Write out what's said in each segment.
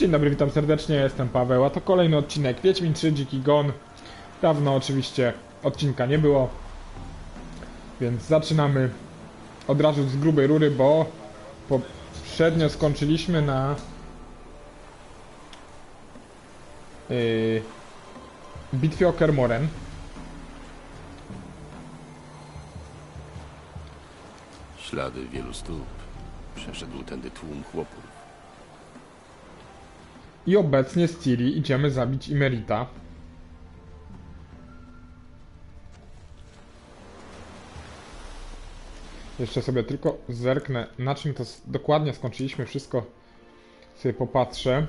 Dzień dobry, witam serdecznie, jestem Paweł, a to kolejny odcinek Wiedźmin 3 Dziki Gon. Dawno oczywiście odcinka nie było, więc zaczynamy od razu z grubej rury, bo poprzednio skończyliśmy na yy, bitwie o Kermoren. Ślady wielu stóp. Przeszedł tędy tłum chłopów. I obecnie z Ciri idziemy zabić Imerita. Jeszcze sobie tylko zerknę, na czym to dokładnie skończyliśmy wszystko. Sobie popatrzę.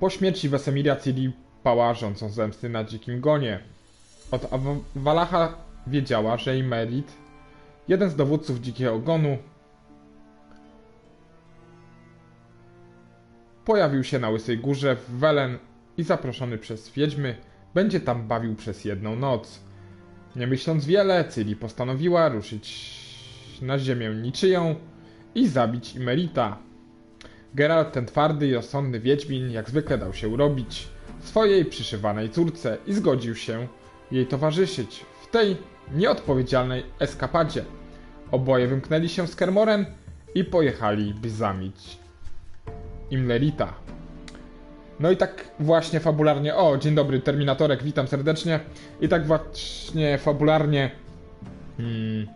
Po śmierci Wesemiria Ciri pała rządzą zemsty na dzikim gonie. Od Walacha wiedziała, że Imerit, jeden z dowódców dzikiego gonu, Pojawił się na Łysej Górze w Welen i zaproszony przez wiedźmy będzie tam bawił przez jedną noc. Nie myśląc wiele, Ciri postanowiła ruszyć na ziemię niczyją i zabić Imerita. Geralt, ten twardy i rozsądny wiedźmin, jak zwykle dał się urobić swojej przyszywanej córce i zgodził się jej towarzyszyć w tej nieodpowiedzialnej eskapadzie. Oboje wymknęli się z Kermoren i pojechali, by zamić Imlerita. No i tak właśnie fabularnie. O, dzień dobry, Terminatorek, witam serdecznie. I tak właśnie fabularnie. Hmm,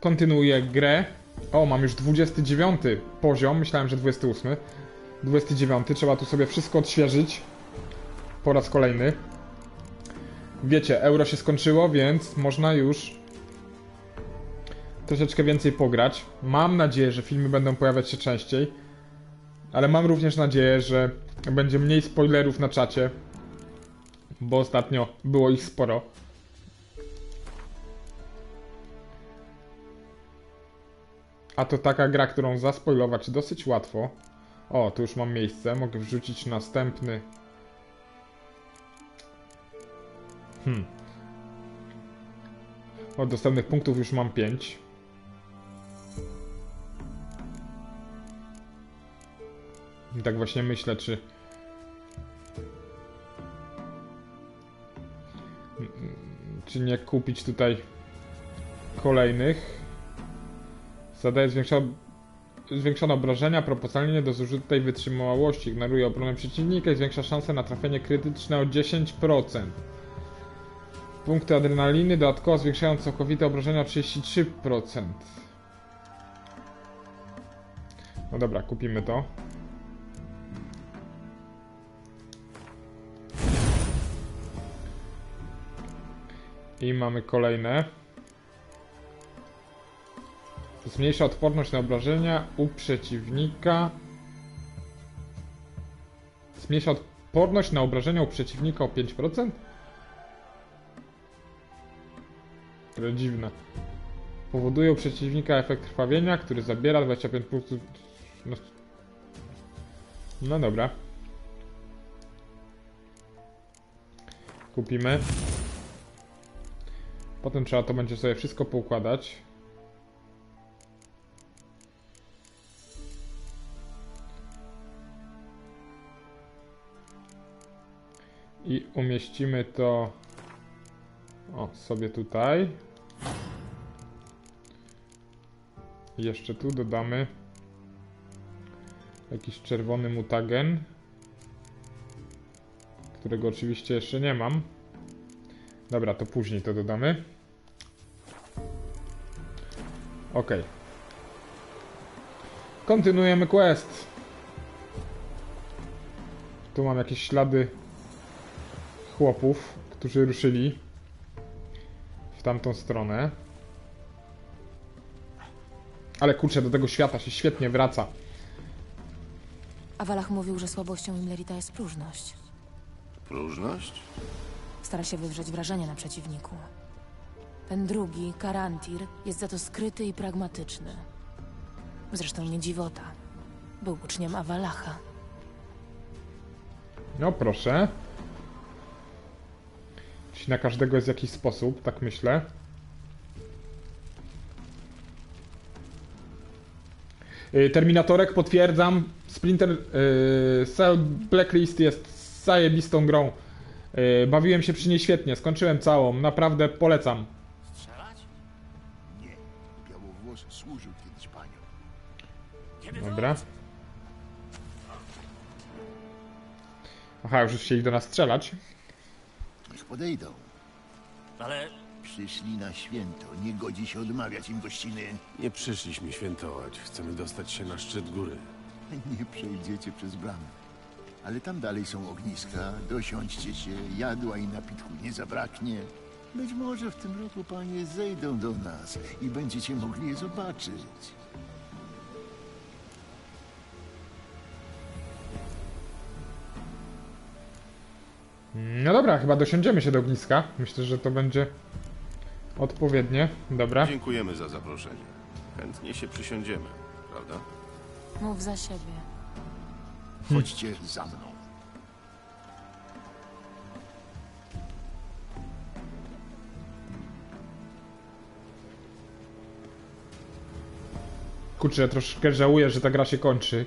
kontynuuję grę. O, mam już 29 poziom, myślałem, że 28. 29, trzeba tu sobie wszystko odświeżyć. Po raz kolejny. Wiecie, euro się skończyło, więc można już troszeczkę więcej pograć. Mam nadzieję, że filmy będą pojawiać się częściej. Ale mam również nadzieję, że będzie mniej spoilerów na czacie. Bo ostatnio było ich sporo. A to taka gra, którą zaspoilować dosyć łatwo. O, tu już mam miejsce. Mogę wrzucić następny. Hmm. Od dostępnych punktów już mam 5. I tak właśnie myślę, czy. Czy nie kupić tutaj kolejnych? Zadaje zwiększone, zwiększone obrażenia proporcjonalnie do zużytej wytrzymałości. Ignoruje obronę przeciwnika i zwiększa szanse na trafienie krytyczne o 10%. Punkty adrenaliny dodatkowo zwiększają całkowite obrażenia o 33%. No dobra, kupimy to. I mamy kolejne. Zmniejsza odporność na obrażenia u przeciwnika. Zmniejsza odporność na obrażenia u przeciwnika o 5%? Które dziwne. Powoduje u przeciwnika efekt krwawienia, który zabiera 25 punktów. No, no dobra. Kupimy. Potem trzeba to będzie sobie wszystko poukładać. I umieścimy to o, sobie tutaj. Jeszcze tu dodamy jakiś czerwony mutagen, którego oczywiście jeszcze nie mam. Dobra, to później to dodamy. Ok. Kontynuujemy quest. Tu mam jakieś ślady chłopów, którzy ruszyli w tamtą stronę. Ale kurczę, do tego świata się świetnie wraca. Awalach mówił, że słabością Imlerita jest próżność. Próżność? Stara się wywrzeć wrażenie na przeciwniku. Ten drugi, Karantir, jest za to skryty i pragmatyczny. Zresztą nie dziwota. Był uczniem Awalacha. No proszę. Czyli na każdego jest jakiś sposób, tak myślę. Y, Terminatorek potwierdzam. Splinter y, Cell Blacklist jest zajebistą grą. Y, bawiłem się przy niej świetnie, skończyłem całą, naprawdę polecam. Strzelać? Nie. Białowłos służył kiedyś paniom. Kiedy? Dobra. Aha, już chcieli do nas strzelać. Niech podejdą. Ale Przyszli na święto. Nie godzi się odmawiać im gościny. Nie przyszliśmy świętować. Chcemy dostać się na szczyt góry. Nie przejdziecie przez bramę. Ale tam dalej są ogniska. Dosiądźcie się. Jadła i napitku nie zabraknie. Być może w tym roku panie zejdą do nas i będziecie mogli je zobaczyć. No dobra, chyba dosiądziemy się do ogniska. Myślę, że to będzie odpowiednie. Dobra. Dziękujemy za zaproszenie. Chętnie się przysiądziemy, prawda? Mów za siebie. Chodźcie za mną. Kurczę, troszkę żałuję, że ta gra się kończy.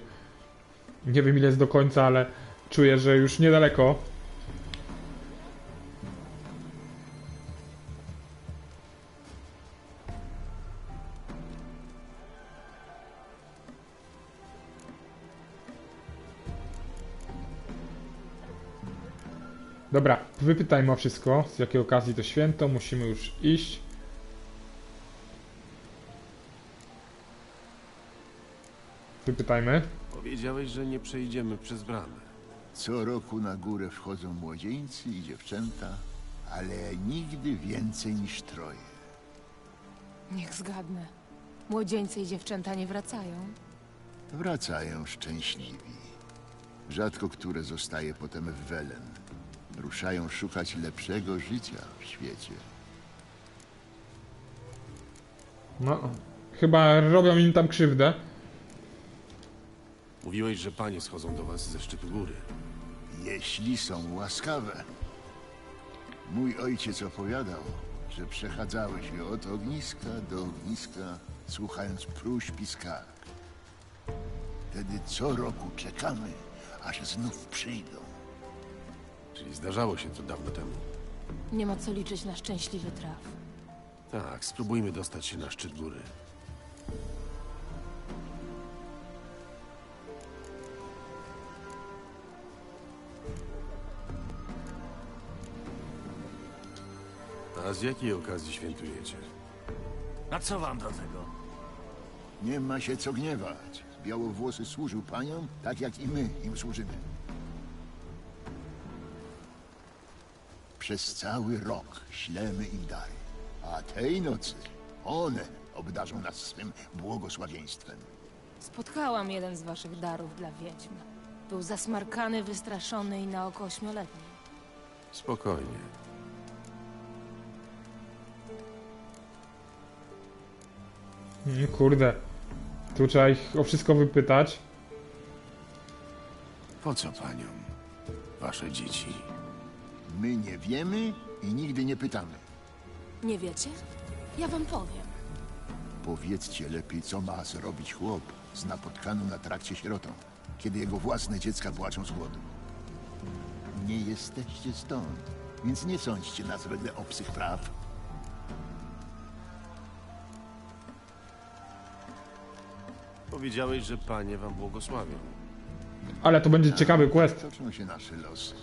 Nie wiem ile jest do końca, ale czuję, że już niedaleko. Dobra, wypytajmy o wszystko. Z jakiej okazji to święto? Musimy już iść. Wypytajmy. Powiedziałeś, że nie przejdziemy przez bramę. Co roku na górę wchodzą młodzieńcy i dziewczęta, ale nigdy więcej niż troje. Niech zgadnę. Młodzieńcy i dziewczęta nie wracają. Wracają szczęśliwi. Rzadko które zostaje potem w Welen. Ruszają szukać lepszego życia w świecie. No, chyba robią im tam krzywdę. Mówiłeś, że panie schodzą do was ze szczytu góry. Jeśli są łaskawe. Mój ojciec opowiadał, że przechadzały się od ogniska do ogniska, słuchając próśb i skarg. Wtedy co roku czekamy, aż znów przyjdą. Czyli zdarzało się to dawno temu. Nie ma co liczyć na szczęśliwy traf. Tak, spróbujmy dostać się na szczyt góry. A z jakiej okazji świętujecie? a co wam do tego? Nie ma się co gniewać. Białowłosy służył paniom, tak jak i my im służymy. Przez cały rok ślemy im dary, a tej nocy one obdarzą nas swym błogosławieństwem. Spotkałam jeden z waszych darów dla wiedźm. Był zasmarkany, wystraszony i na oko ośmioletni. Spokojnie. Mm, Kurde. Tu trzeba ich o wszystko wypytać. Po co paniom? Wasze dzieci. My nie wiemy i nigdy nie pytamy. Nie wiecie? Ja wam powiem. Powiedzcie lepiej, co ma zrobić chłop z napotkaną na trakcie sierotą, kiedy jego własne dziecka płaczą z głodu. Nie jesteście stąd, więc nie sądźcie nas wedle obcych praw. Powiedziałeś, że panie wam błogosławią. Ale to będzie ciekawy quest. Toczą się nasze losy.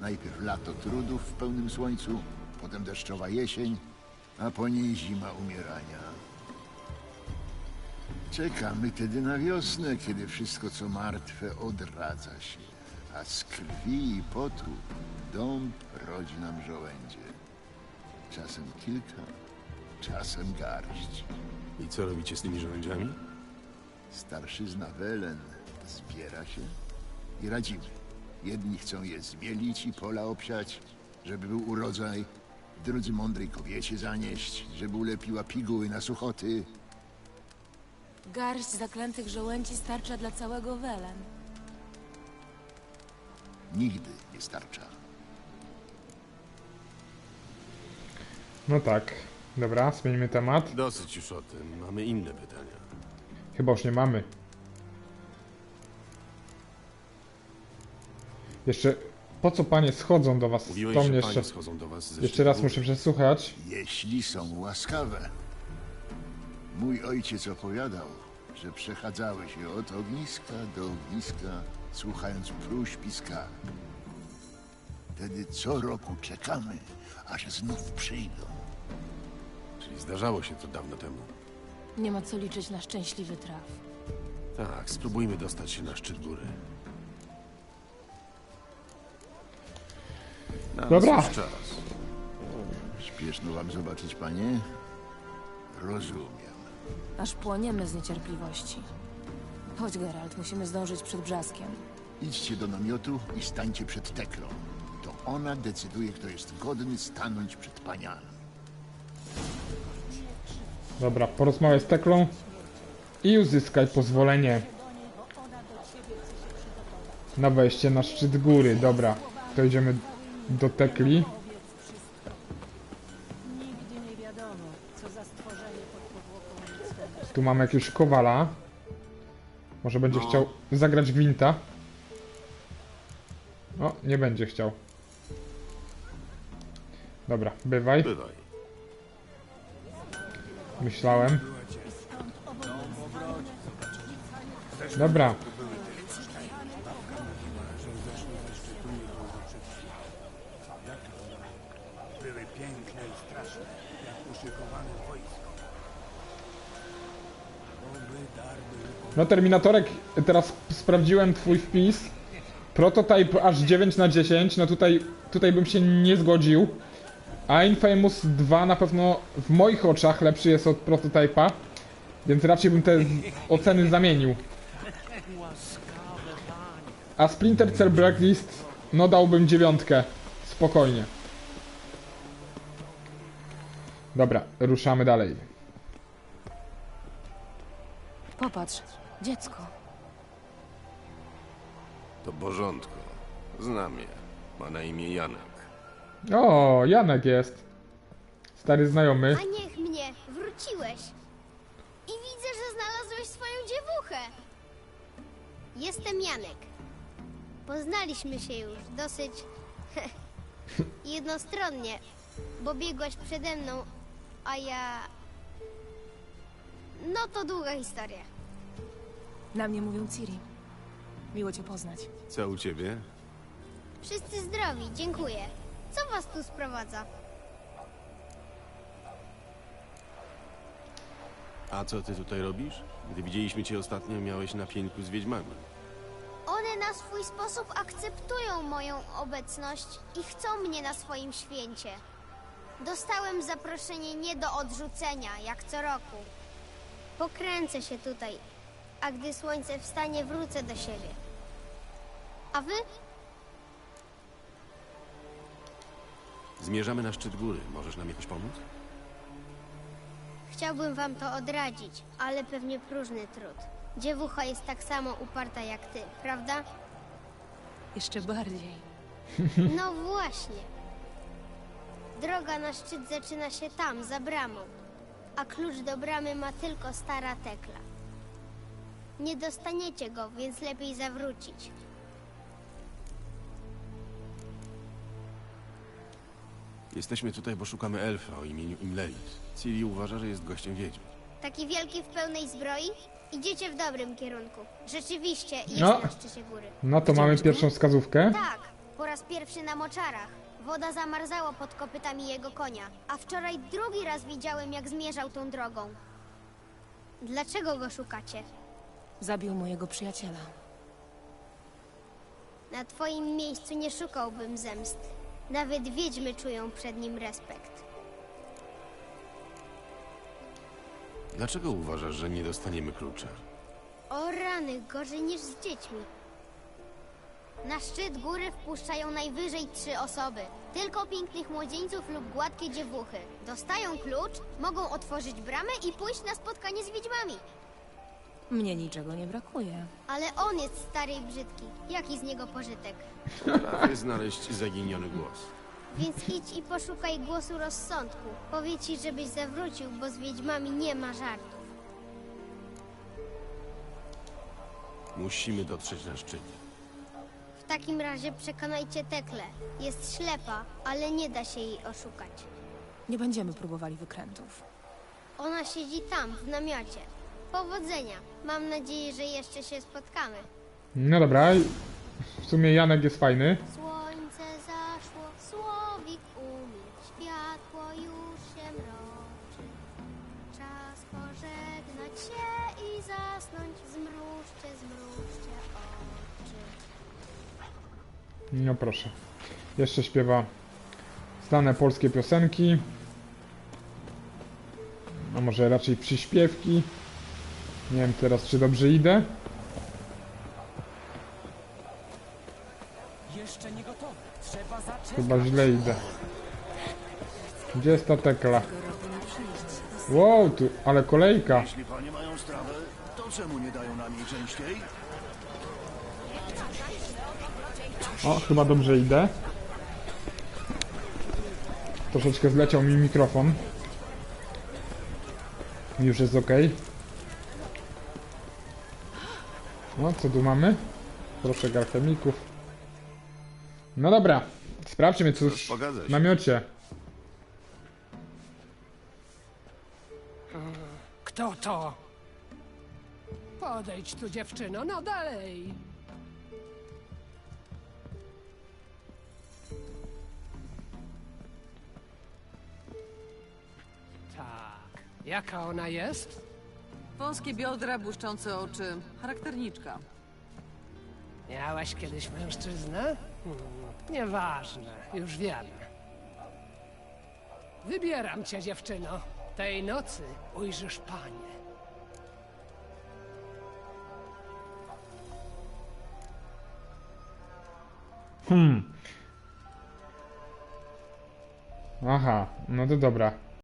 Najpierw lato trudów w pełnym słońcu, potem deszczowa jesień, a po niej zima umierania. Czekamy tedy na wiosnę, kiedy wszystko co martwe odradza się, a z krwi i potu dąb rodzi nam żołędzie. Czasem kilka, czasem garść. I co robicie z tymi żołędziami? Starszyzna Welen zbiera się i radzimy. Jedni chcą je zmielić i pola obsiać, żeby był urodzaj. Drudzy mądrej kobiecie zanieść, żeby ulepiła piguły na suchoty. Garść zaklętych żołędzi starcza dla całego Welen. Nigdy nie starcza. No tak. Dobra, zmienimy temat. Dosyć już o tym. Mamy inne pytania. Chyba już nie mamy. Jeszcze, po co panie schodzą do was? Mówiłeś, to mnie panie jeszcze, schodzą do was ze jeszcze raz muszę przesłuchać. Jeśli są łaskawe. Mój ojciec opowiadał, że przechadzały się od ogniska do ogniska, słuchając próśb i skarg. Wtedy co roku czekamy, aż znów przyjdą. Czyli zdarzało się to dawno temu. Nie ma co liczyć na szczęśliwy traf. Tak, spróbujmy dostać się na szczyt góry. Na nas Dobra. już czas. Śpieszno wam zobaczyć, panie? Rozumiem. Aż płoniemy z niecierpliwości. Chodź, Geralt, musimy zdążyć przed brzaskiem. Idźcie do namiotu i stańcie przed Teklą. To ona decyduje, kto jest godny stanąć przed paniami. Dobra, porozmawiaj z Teklą i uzyskaj pozwolenie na wejście na szczyt góry. Dobra, to idziemy do Tekli. Nigdy nie wiadomo, co za stworzenie pod powłoką ludzką. Tu mamy jakiegoś kowala. Może będzie chciał zagrać gwinta. O, nie będzie chciał. Dobra, bywaj. Bywaj. Myślałem. Dobra. No Terminatorek, teraz sprawdziłem twój wpis. Prototype aż 9 na 10, no tutaj, tutaj bym się nie zgodził. A Infamous 2 na pewno w moich oczach lepszy jest od prototypa. Więc raczej bym te oceny zamienił. A Splinter Cell Blacklist, no dałbym dziewiątkę. Spokojnie. Dobra, ruszamy dalej. Popatrz, dziecko. To Bożątko. Znam je. Ma na imię Janek. O, Janek jest. Stary znajomy. A niech mnie, wróciłeś. I widzę, że znalazłeś swoją dziewuchę. Jestem Janek. Poznaliśmy się już dosyć jednostronnie, bo biegłaś przede mną, a ja. No to długa historia. Na mnie mówią Ciri. Miło cię poznać. Co u ciebie? Wszyscy zdrowi, dziękuję. Co was tu sprowadza? A co ty tutaj robisz? Gdy widzieliśmy cię ostatnio, miałeś na pieńku z wiedźmami. One na swój sposób akceptują moją obecność i chcą mnie na swoim święcie. Dostałem zaproszenie nie do odrzucenia, jak co roku. Pokręcę się tutaj, a gdy słońce wstanie, wrócę do siebie. A wy? Zmierzamy na szczyt góry. Możesz nam jakoś pomóc? Chciałbym wam to odradzić, ale pewnie próżny trud. Dziewucha jest tak samo uparta jak ty, prawda? Jeszcze bardziej. No właśnie. Droga na szczyt zaczyna się tam, za bramą. A klucz do bramy ma tylko stara tekla. Nie dostaniecie go, więc lepiej zawrócić. Jesteśmy tutaj, bo szukamy elfa o imieniu Imleris. Ciri uważa, że jest gościem wiedźmy. Taki wielki w pełnej zbroi? Idziecie w dobrym kierunku. Rzeczywiście, jest No. na szczycie góry. No to mamy pierwszą wskazówkę. Tak, po raz pierwszy na moczarach. Woda zamarzała pod kopytami jego konia, a wczoraj drugi raz widziałem, jak zmierzał tą drogą. Dlaczego go szukacie? Zabił mojego przyjaciela. Na twoim miejscu nie szukałbym zemsty. Nawet wiedźmy czują przed nim respekt. Dlaczego uważasz, że nie dostaniemy klucza? O rany, gorzej niż z dziećmi. Na szczyt góry wpuszczają najwyżej trzy osoby. Tylko pięknych młodzieńców lub gładkie dziewuchy. Dostają klucz, mogą otworzyć bramę i pójść na spotkanie z wiedźmami. Mnie niczego nie brakuje. Ale on jest stary i brzydki. Jaki z niego pożytek? Potrafię znaleźć zaginiony głos. Więc idź i poszukaj głosu rozsądku. Powie ci, żebyś zawrócił, bo z wiedźmami nie ma żartów. Musimy dotrzeć na szczyt. W takim razie przekonajcie Tekle. Jest ślepa, ale nie da się jej oszukać. Nie będziemy próbowali wykrętów. Ona siedzi tam, w namiocie. Powodzenia. Mam nadzieję, że jeszcze się spotkamy. No dobra, w sumie Janek jest fajny. Słońce zaszło, słowik umilkł, światło już się mroczy. Czas pożegnać się i zasnąć, zmrużcie, zmrużcie oczy. No proszę. Jeszcze śpiewa znane polskie piosenki. A może raczej przyśpiewki. Nie wiem teraz, czy dobrze idę. Jeszcze nie gotowe. Trzeba zaczekać. Chyba źle idę. Gdzie jest ta tekla? Wow, tu, ale kolejka. Jeśli panie mają strawę, to czemu nie dają nam jej częściej? O, chyba dobrze idę. Troszeczkę zleciał mi mikrofon. Już jest ok. No, co tu mamy? Proszę alchemików. No dobra, sprawdźmy cóż w namiocie. Kto to? Podejdź tu, dziewczyno, no dalej. Tak. Jaka ona jest? Wąskie biodra, błyszczące oczy. Charakterniczka. Miałaś kiedyś mężczyznę? Hmm, nieważne, już wiem. Wybieram cię, dziewczyno. Tej nocy ujrzysz panie. Hmm. Aha, no to dobra.